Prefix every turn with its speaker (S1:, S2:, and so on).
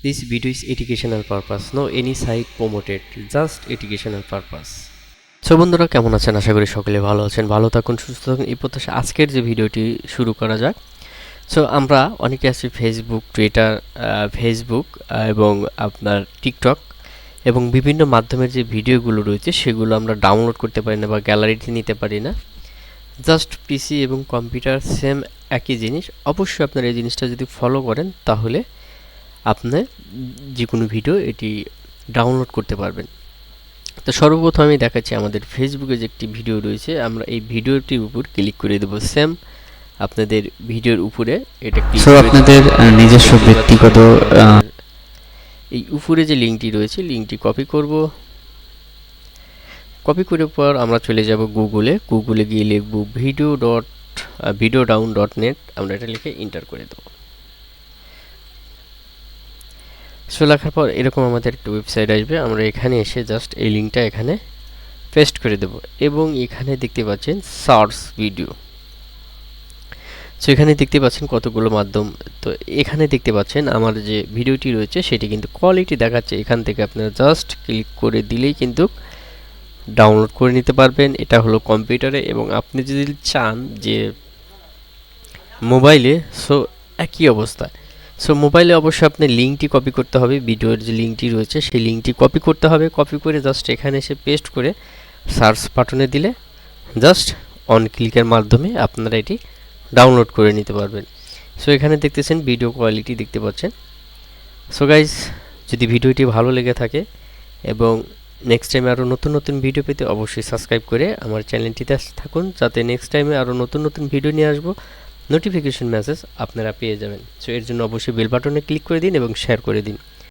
S1: This video is educational purpose, no any site promoted, just educational purpose. So বন্ধুরা কেমন আছেন? আশা করি সকলে ভালো আছেন ভালো থাকুন সুস্থ থাকুন। এই প্রত্যাশা আজকের যে ভিডিওটি শুরু করা যাক। সো আমরা অনেকে আছি ফেসবুক টুইটার ফেসবুক এবং আপনার টিকটক এবং বিভিন্ন মাধ্যমের যে ভিডিওগুলো রয়েছে সেগুলো আমরা ডাউনলোড করতে পারি না বা গ্যালারিতে নিতে পারি না। জাস্ট পিসি এবং কম্পিউটার সেম একই জিনিস। অবশ্যই আপনার এই জিনিসটা যদি ফলো করেন তাহলে আপনি যে কোনো ভিডিও এটি ডাউনলোড করতে পারবেন। তো সর্বপ্রথম আমি দেখাচ্ছি আমাদের ফেসবুকে যে একটি ভিডিও রয়েছে আমরা এই ভিডিওটির উপর ক্লিক করে দেবো। সেম আপনাদের ভিডিওর উপরে এটা
S2: সো আপনাদের নিজস্ব ব্যক্তিগত
S1: এই উপরে যে লিঙ্কটি রয়েছে লিঙ্কটি কপি করব। কপি করে পর আমরা চলে যাব গুগলে গুগলে গিয়ে লিখব video dot video down dot net আমরা এটা লিখে এন্টার করে দেবো। সো লেখার পর এরকম আমাদের একটা ওয়েবসাইট আসবে, আমরা এখানে এসে জাস্ট এই লিঙ্কটা এখানে পেস্ট করে দেব এবং এখানে দেখতে পাচ্ছেন সার্চ ভিডিও সো এখানে দেখতে পাচ্ছেন কতগুলো মাধ্যম। তো এখানে দেখতে পাচ্ছেন আমার যে ভিডিওটি রয়েছে, সেটি কিন্তু কোয়ালিটি দেখাচ্ছে। এখান থেকে আপনারা জাস্ট ক্লিক করে দিলেই কিন্তু ডাউনলোড করে নিতে পারবেন। এটা হলো কম্পিউটারে এবং আপনি যদি চান যে মোবাইলে সো একই অবস্থা। সো মোবাইলে অবশ্যই আপনি লিঙ্কটি কপি করতে হবে ভিডিওর যে লিঙ্কটি রয়েছে, সেই লিঙ্কটি কপি করতে হবে কপি করে জাস্ট এখানে এসে পেস্ট করে সার্চ বাটনে দিলে জাস্ট অন ক্লিকের মাধ্যমে আপনারা এটি ডাউনলোড করে নিতে পারবেন। সো এখানে দেখতেছেন ভিডিও কোয়ালিটি দেখতে পাচ্ছেন। সো গাইজ যদি ভিডিওটি ভালো লেগে থাকে এবং নেক্সট টাইমে আরও নতুন নতুন ভিডিও পেতে অবশ্যই সাবস্ক্রাইব করে আমার চ্যানেলটিতে থাকুন, যাতে নেক্সট টাইমে আরও নতুন নতুন ভিডিও নিয়ে আসব। নোটিফিকেশন মেসেজ আপনারা পেয়ে যাবেন। সো এর জন্য অবশ্যই বেল বাটনে ক্লিক করে দিন এবং শেয়ার করে দিন।